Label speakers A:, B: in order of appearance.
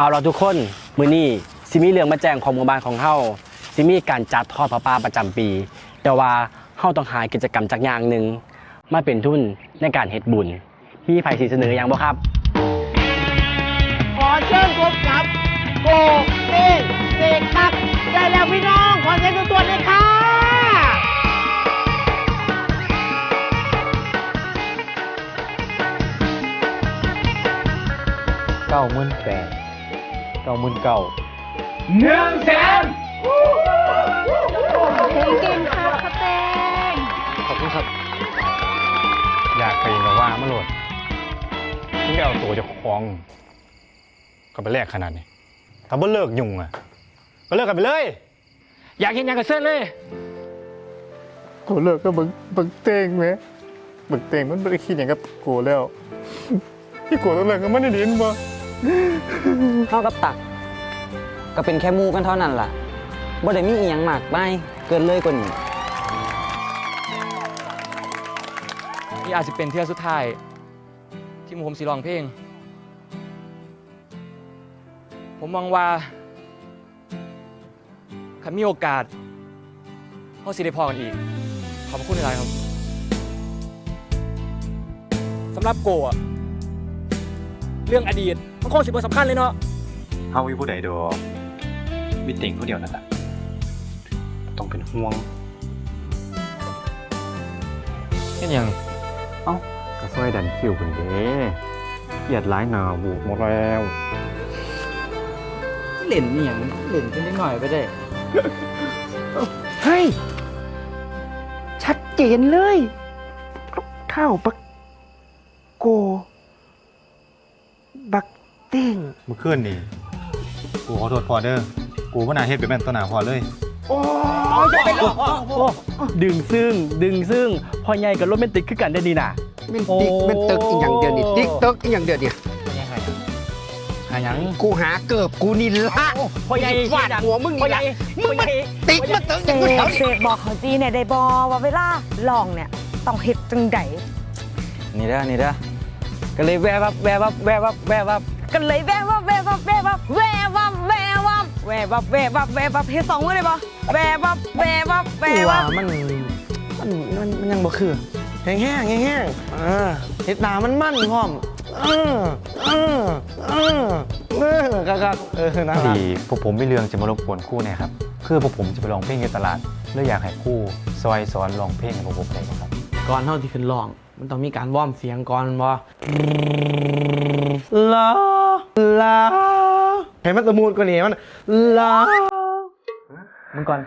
A: เอาเราทุกคนมื้อนี้สิมีเรื่องมาแจ้งของหมู่บ้านของเฮาสิมีการจัดทอดผ้าป่าประจำปี แต่ว่าเฮาต้องหากิจกรรมจากอย่างหนึ่งมาเป็นทุนในการเฮ็ดบุญ มีไผสิเสนออย่างบ่ครับ
B: ขอเชิญพบกับโกเต้เสกครับได้แล้วพี่น้องขอเสียงตัวๆเลยค่ะ
C: เก้าหมื่นแปด เก้าหมื่นเก้า
D: หนึ่งแสน
E: เพลงเก่งค่ะสเตง
C: ขอบคุณครับ อยากไปกับว่ามาโหลดมึงได้เอาตัวเจะคลองก็ไปแลกขนาดนี้ถ้าบ่เลิกยุ่งอะก็เลิกกันไปเลย
D: อยากเห็นอย่างกับเส้นเลย
F: กูเลิกก็บังบังเตงไหมบังเตงมันไม่ได้คิดอย่างกับกูแล้วที่กูต้องเลิกกับมันได้ดีนบ่
G: เท่ากับตัก ก็เป็นแค่มูกันเท่านั้นล่ะบ่ได้มีอีหยังมากมายเกินเลยกว่านี้
D: นี่อาจจะเป็นเที่ยวสุดท้าย ที่หมูผมสิร้องเพลง ผมมองว่าคันมีโอกาสเขาสิได้พอกันอีก ขอบคุณหลายๆครับสำหรับโกะ เรื่องอดีต มันคงสิบ่สำคัญเลยเนาะ
C: เฮาวิผู้ใดดอกมีติ่งผู้เดียวนั่นแหละต้องเป็นห่วง
D: เห็นยัง
C: เอ้าก็ซอยดันคิวคุณเด้เกียดร้ายหนาบุกหมดแล้ว
G: เล่นอีหยังเล่นเป็นนิดหน่อยไปได้
B: เฮ้ย ชัดเจนเลยข้าวบักโก บักเต้ง
C: เมื่อคืนนี่ กูขอโทษพอเด้อ กูว่านาเฮ็ดแบบนั้นต่อหน้าพอเลย
B: โอ้ยจะเป็น
A: ดึงซึ่งดึงซึ่งพ่อใหญ่กับโรแมนติกคือกันได้ดีน่ะ
B: มันติ๊กมันตึกอีกอย่างเดียวนี่ติ๊กตึกอีกอย่างเดียวเนี่ย
C: หาหยัง
B: กูหาเกิบกูนี่ละ
A: พ่อใหญ่
B: ฟาดหัวมึง
A: พ่อ
B: นี่
A: ใหญ่
B: ละมึงมาติ๊กมาตึก
E: เส
B: อย่างกูแถว
E: กเสกบอกเขาจีเนี่ยได้บอว่าเวลาลองเนี่ย ต้องเฮ็ดจังได
G: นี่เด้อนี่เด้อ ก็เลยแวบวับแวบวับแวบวับแวบวับ
E: กันเลยแวววับแวววับแวววับแวววับแวววับแวววับแวววับแวววับเฮ็ดสองมือเลยบ่แวววับแวววับแวว
G: ว่า
E: วับ
G: มันมันมันมันยังบ่คือแห้งแห้งแห้งแห้งๆอ่าเฮ็ดหน้ามันมันพร้อมเออเออเออเออคักๆเออนะ
C: พอดีพวกผมไม่เรื่องจะมารบกวนครู่เนี่ยครับคือพวกผมจะไปลองเพลงในตลาดเลยอยากให้ครู่ซอยสอนลองเพลงให้พวกผมได้บ่ครับ
G: ก่อนเท่าที่ขึ้นร้อง มันต้องมีการวอร์มเสียงก่อนบ่ลาลาให้มันสมูทกว่านี้มันลามึงก่อน